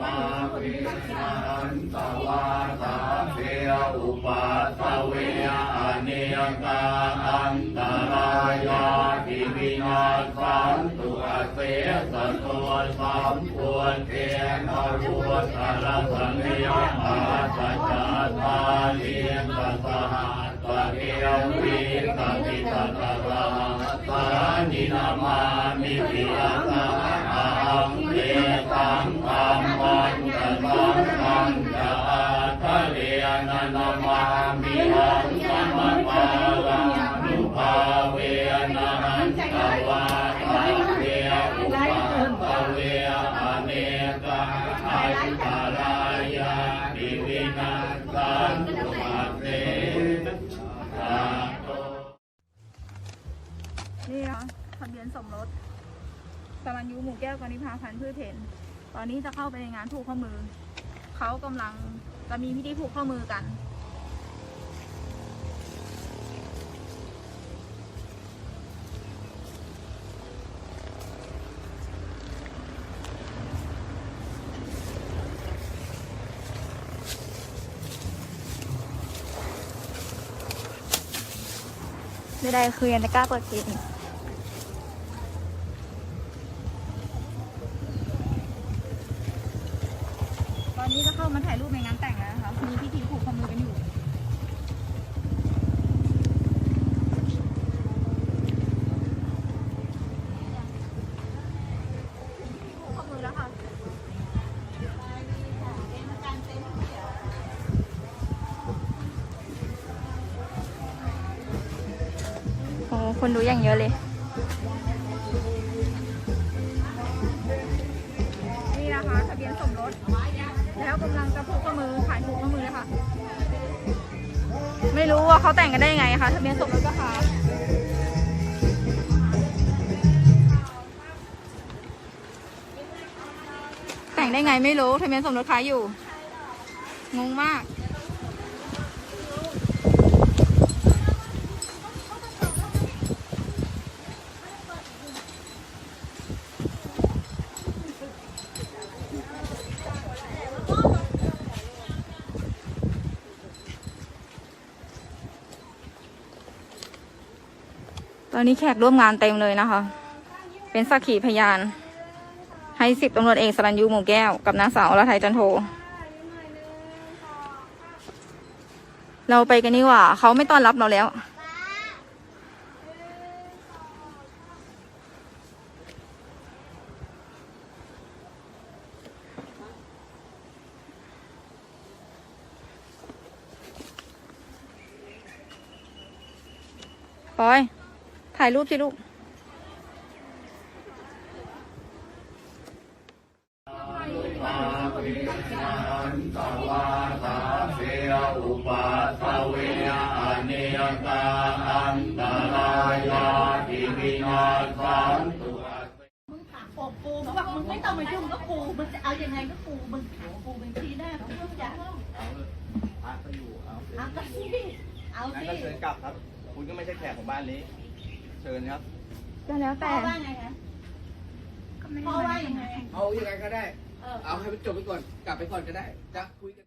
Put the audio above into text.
มาวินันตวาตาเสยอุปัสสเวอเนกาอันตรายาทิวินาสันตุอาเสสตัวสัมพุทเทนรุตรสังยมาสัจจตาเลียนสหัสปะเกววิตติตตะระสานินามามิปิยา ทะเบียนสมรสสรัญยูหมู่แก้วกนิพาพันธ์พืชเพนตอนนี้จะเข้าไปในงานผูกข้อมือ เขากำลังจะมีพิธีผูกข้อมือกัน ไม่ได้คือยังจะกล้าเปิดเพลง ตอนนี้จะเข้ามาถ่ายรูปในงานแต่งแล้วนะคะ มีพิธีผูกข้อมือกันอยู่ผูกข้อมือแล้วค่ะโอ้ คนดูอย่างเยอะเลย นี่นะคะทะเบียนสมรส แล้วกำลังจะผูกข้อมือขายผูกข้อมือเลยค่ะ ไม่รู้ว่าเขาแต่งกันได้ยังไงคะทะเบียนสมรสก็ค่ะแต่งได้ไงไม่รู้ทะเบียนสมรสค้ายอยู่งงมาก อนนี้แขกร่วมงานเต็มเลยนะคะ เป็นสักขีพยาน ให้สิบตำรวจเอกสรัญยูหมู่แก้ว กับนางสาวอรไทยจันโท เราไปกันนี่ว่า เขาไม่ต้อนรับเราแล้ว ปอย ถ่ายรูปสิลูกมาวินันตวาตาเสยอุปัสสเวอเนกาอันตรายาทิวินาสันตุอาเสมึงถามปอบปูมึงบอกมึงไม่ต้องมายุ่งกับปูมึงจะเอายังไงกับปูมึงถามปูเป็นทีแน่มึงทุกอย่างพระก็อยู่เอาเอาก็สิเอางั้นสิก็เชิญกลับครับ คุณก็ไม่ใช่แขกของบ้านนี้ เชิญครับ ก็แล้วพ่อแต่ว่าไงคะพ่อว่ายังไง เอายังไงก็ได้ เออ เอาให้มันจบไปก่อน กลับไปก่อนก็ได้ จะคุยกัน